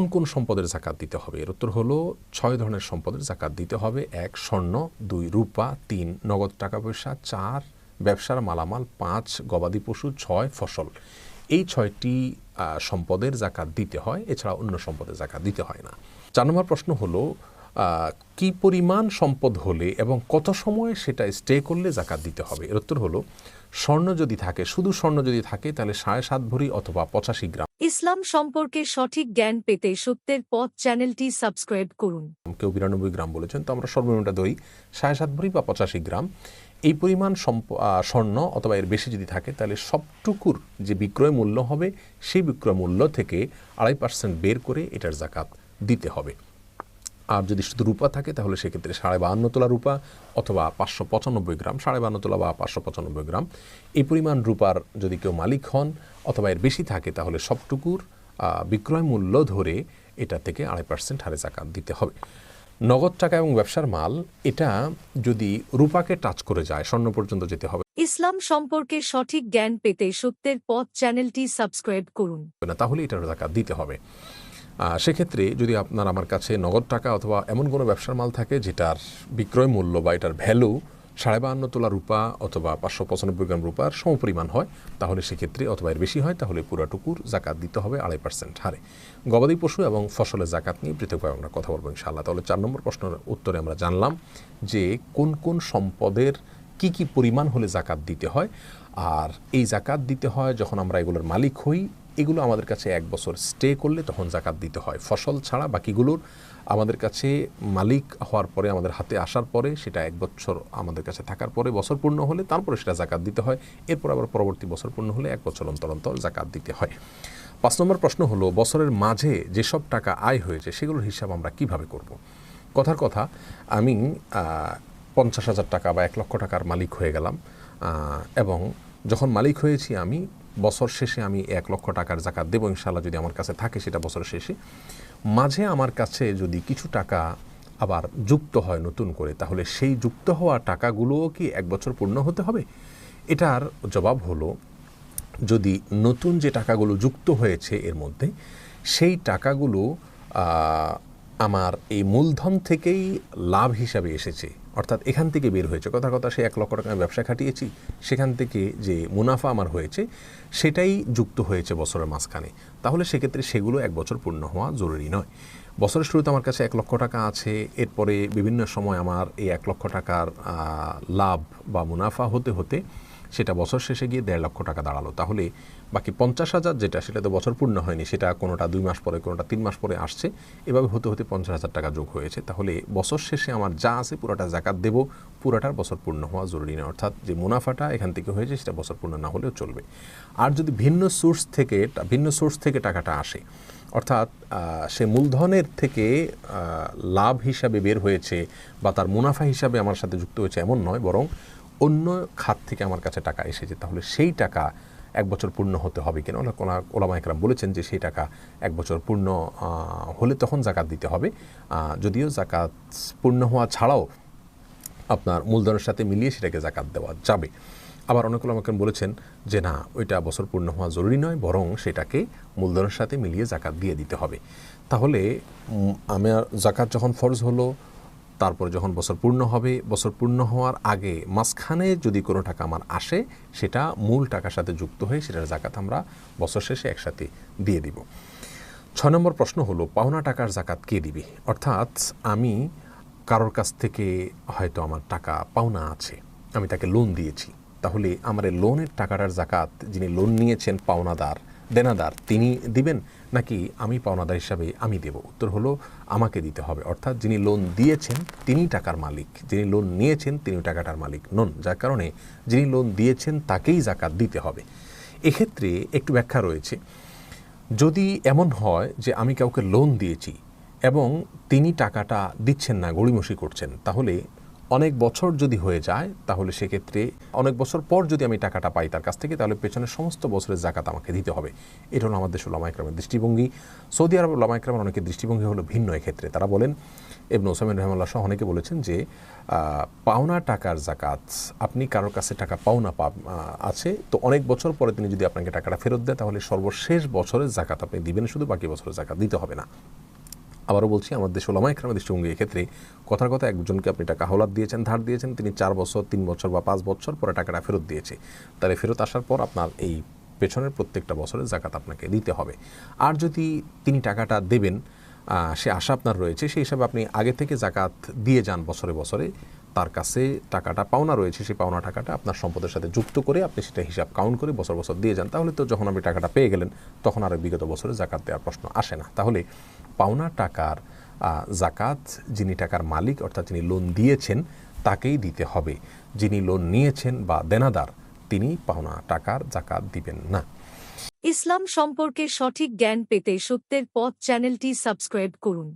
কোন কোন সম্পদের জাকাত দিতে হবে? এর উত্তর হলো ছয় ধরনের সম্পদের জাকাত দিতে হবে। এক, স্বর্ণ, দুই, রূপা, তিন, নগদ টাকা পয়সা চার, ব্যবসার মালামাল, পাঁচ, গবাদি পশু, ছয়, ফসল। এই ছয়টি সম্পদের জাকাত দিতে হয়, এছাড়া অন্য সম্পদের জাকাত দিতে হয় না। চার নম্বর প্রশ্ন হলো কি পরিমাণ সম্পদ হলে এবং কত সময় সেটা স্টে করলে জাকাত দিতে হবে? এর উত্তর হলো, স্বর্ণ যদি থাকে, শুধু স্বর্ণ যদি থাকে, তাহলে সাড়ে সাত ভরি অথবা পঁচাশি গ্রাম ইসলাম সম্পর্কে সঠিক জ্ঞান পেতে সত্যের পথ চ্যানেলটি সাবস্ক্রাইব করুন। কেউ বিরানব্বই গ্রাম বলেছেন, তো আমরা সর্বনিম্নটা দই, সাড়ে সাত ভরি বা পঁচাশি গ্রাম। এই পরিমাণ স্বর্ণ অথবা এর বেশি যদি থাকে, তাহলে সবটুকুর যে বিক্রয় মূল্য হবে, সেই বিক্রয় মূল্য থেকে আড়াই পার্সেন্ট বের করে এটার জাকাত দিতে হবে। আর যদি শুধু রূপা থাকে তাহলে সেক্ষেত্রে সাড়ে বাহান্ন তোলা রূপা অথবা পাঁচশো পঁচানব্বই গ্রাম সাড়ে বাহান্ন তোলা বা পাঁচশো পঁচানব্বই গ্রাম। এই পরিমাণ রূপার যদি কেউ মালিক হন অথবা এর বেশি থাকে তাহলে সবটুকুর বিক্রয় মূল্য ধরে এটা থেকে আড়াই পার্সেন্ট হারে জাকাত দিতে হবে। নগদ টাকা এবং ব্যবসার মাল এটা যদি রূপাকে টাচ করে যায় স্বর্ণ পর্যন্ত যেতে হবে। ইসলাম সম্পর্কে সঠিক জ্ঞান পেতে সত্যের পথ চ্যানেলটি সাবস্ক্রাইব করুন। তাহলে এটার জাকাত দিতে হবে। সেক্ষেত্রে যদি আপনার আমার কাছে নগদ টাকা অথবা এমন কোনো ব্যবসার মাল থাকে যেটার বিক্রয় মূল্য বা এটার ভ্যালু সাড়ে বাহান্ন তোলা রূপা অথবা পাঁচশো পঁচানব্বই গ্রাম রূপার সমপরিমাণ হয়, তাহলে সেক্ষেত্রে অথবা এর বেশি হয়, তাহলে পুরাটুকুর জাকাত দিতে হবে আড়াই পার্সেন্ট হারে। গবাদি পশু এবং ফসলের জাকাত নিয়ে পৃথকভাবে আমরা কথা বলব ইনশাআল্লাহ। তাহলে চার নম্বর প্রশ্নের উত্তরে আমরা জানলাম যে কোন কোন সম্পদের কি কি পরিমাণ হলে জাকাত দিতে হয়, আর এই জাকাত দিতে হয় যখন আমরা এগুলোর মালিক হই এগুলো আমাদের কাছে এক বছর স্টে করলে তখন জাকাত দিতে হয়। ফসল ছাড়া বাকিগুলোর আমাদের কাছে মালিক হওয়ার পরে, আমাদের হাতে আসার পরে, সেটা এক বছর আমাদের কাছে থাকার পরে বছর পূর্ণ হলে তারপরে সেটা জাকাত দিতে হয়। এরপর আবার পরবর্তী বছর পূর্ণ হলে এক বছর অন্তর অন্তর জাকাত দিতে হয়। পাঁচ নম্বর প্রশ্ন হলো, বছরের মাঝে যেসব টাকা আয় হয়েছে সেগুলোর হিসাব আমরা কীভাবে করব? কথার কথা, আমি পঞ্চাশ হাজার টাকা বা এক লক্ষ টাকার মালিক হয়ে গেলাম। এবং যখন মালিক হয়েছি আমি বছর শেষে আমি এক লক্ষ টাকার জাকাত দেবো ইনশাল্লাহ যদি আমার কাছে থাকে সেটা বছর শেষে। মাঝে আমার কাছে যদি কিছু টাকা আবার যুক্ত হয় নতুন করে, তাহলে সেই যুক্ত হওয়া টাকাগুলোও কি এক বছর পূর্ণ হতে হবে? এটার জবাব হলো, যদি নতুন যে টাকাগুলো যুক্ত হয়েছে এর মধ্যে, সেই টাকাগুলো আমার এই মূলধন থেকেই লাভ হিসাবে এসেছে। অর্থাৎ এখান থেকে বের হয়েছে। কথা কথা সে এক লক্ষ টাকা ব্যবসা খাটিয়েছি, সেখান থেকে যে মুনাফা আমার হয়েছে, সেটাই যুক্ত হয়েছে বছরের মাঝখানে। তাহলে সেক্ষেত্রে সেগুলো এক বছর পূর্ণ হওয়া জরুরি নয়। বছরের শুরুতে আমার কাছে এক লক্ষ টাকা আছে, এরপরে বিভিন্ন সময় আমার এই এক লক্ষ টাকার লাভ বা মুনাফা হতে হতে সেটা বছর শেষে গিয়ে দেড় লক্ষ টাকা দাঁড়াল। তাহলে বাকি পঞ্চাশ হাজার যেটা, সেটা তো বছর পূর্ণ হয়নি, সেটা কোনোটা দুই মাস পরে, কোনোটা তিন মাস পরে আসছে। এভাবে হতে হতে পঞ্চাশ হাজার টাকা যোগ হয়েছে। তাহলে বছর শেষে আমার যা আছে পুরোটা জাকাত দেব, পুরোটার বছর পূর্ণ হওয়া জরুরি না। অর্থাৎ যে মুনাফাটা এখান থেকে হয়েছে, সেটা বছর পূর্ণ না হলেও চলবে। আর যদি ভিন্ন সোর্স থেকে, ভিন্ন সোর্স থেকে টাকাটা আসে, অর্থাৎ সে মূলধনের থেকে লাভ হিসাবে বের হয়েছে বা তার মুনাফা হিসাবে আমার সাথে যুক্ত হয়েছে এমন নয়, বরং অন্য খাত থেকে আমার কাছে টাকা এসেছে, তাহলে সেই টাকা এক বছর পূর্ণ হতে হবে কিনা? কোলা ওলামা একরাম বলেছেন যে সেই টাকা এক বছর পূর্ণ হলে তখন জাকাত দিতে হবে। যদিও জাকাত পূর্ণ হওয়া ছাড়াও আপনার মূলধনের সাথে মিলিয়ে সেটাকে জাকাত দেওয়া যাবে। আবার অনেক আমাকে বলেছেন যে না, ওইটা বছর পূর্ণ হওয়া জরুরি নয়, বরং সেটাকে মূলধনের সাথে মিলিয়ে জাকাত দিয়ে দিতে হবে। তাহলে আমার জাকাত যখন ফরজ হলো তারপরে যখন বছর পূর্ণ হবে, বছর পূর্ণ হওয়ার আগে মাঝখানে যদি কোনো টাকা আমার আসে, সেটা মূল টাকার সাথে যুক্ত হয়ে সেটার জাকাত আমরা বছর শেষে একসাথে দিয়ে দিব। ছ নম্বর প্রশ্ন হলো, পাওনা টাকার জাকাত কে দিবে? অর্থাৎ আমি কারোর কাছ থেকে হয়তো আমার টাকা পাওনা আছে, আমি তাকে লোন দিয়েছি। তাহলে আমার লোনের টাকাটার জাকাত যিনি লোন নিয়েছেন পাওনাদার দেনাদার তিনি দিবেন নাকি আমি পাওনাদার হিসাবে আমি দেব? উত্তর হলো, আমাকে দিতে হবে। অর্থাৎ যিনি লোন দিয়েছেন, তিনি টাকার মালিক। যিনি লোন নিয়েছেন, তিনি টাকাটার মালিক নন। যার কারণে যিনি লোন দিয়েছেন, তাকেই জাকাত দিতে হবে। এক্ষেত্রে একটু ব্যাখ্যা রয়েছে। যদি এমন হয় যে আমি কাউকে লোন দিয়েছি এবং তিনি টাকাটা দিচ্ছেন না, গড়িমসি করছেন, তাহলে অনেক বছর যদি হয়ে যায় তাহলে সেক্ষেত্রে অনেক বছর পর যদি আমি টাকাটা পাই তার কাছ থেকে তাহলে পেছনের সমস্ত বছরের জাকাত আমাকে দিতে হবে। এটা হলো আমাদের দেশের লামাইক্রামের দৃষ্টিভঙ্গি। সৌদি আরব লামাইক্রামের অনেকের দৃষ্টিভঙ্গি হলো ভিন্ন এক্ষেত্রে। তারা বলেন এবন ওসামিন রহমাল্লাহ সহ অনেকে বলেছেন যে পাওনা টাকার জাকাত আপনি কারোর কাছে টাকা পাওনা আহ, আছে তো অনেক বছর পরে তিনি যদি আপনাকে টাকাটা ফেরত দেয় তাহলে সর্বশেষ বছরের জাকাত আপনি দিবেন শুধু বাকি বছরের জাকাত দিতে হবে না। আবারও বলছি আমাদের দেশ ওলামা একরামের দৃষ্টিভঙ্গি এক্ষেত্রে কথার কথা, একজনকে আপনি টাকা হাওলাত দিয়েছেন, ধার দিয়েছেন, তিনি চার বছর, তিন বছর বা পাঁচ বছর পরে টাকাটা ফেরত দিয়েছে। তাহলে ফেরত আসার পর আপনার এই পেছনের প্রত্যেকটা বছরের জাকাত আপনাকে দিতে হবে। আর যদি তিনি টাকাটা দেবেন সে আশা আপনার রয়েছে, সেই হিসাবে আপনি আগে থেকে জাকাত দিয়ে যান বছরে বছরে তার কাছে টাকাটা, পাওনা রয়েছে, সেই পাওনা টাকাটা আপনার সম্পদের সাথে যুক্ত করে আপনি সেটা হিসাব কাউন্ট করে বছর বছর দিয়ে যান। তাহলে তো যখন আপনি টাকাটা পেয়ে গেলেন, তখন আর বিগত বছরে জাকাত দেওয়ার প্রশ্ন আসে না। তাহলে পাওনা টাকার জাকাত যিনি টাকার মালিক, অর্থাৎ যিনি লোন দিয়েছেন, তাকেই দিতে হবে। যিনি লোন নিয়েছেন বা দেনাদার, তিনি পাওনা টাকার জাকাত দিবেন না। ইসলাম সম্পর্কে সঠিক জ্ঞান পেতে সত্যের পথ চ্যানেলটি সাবস্ক্রাইব করুন।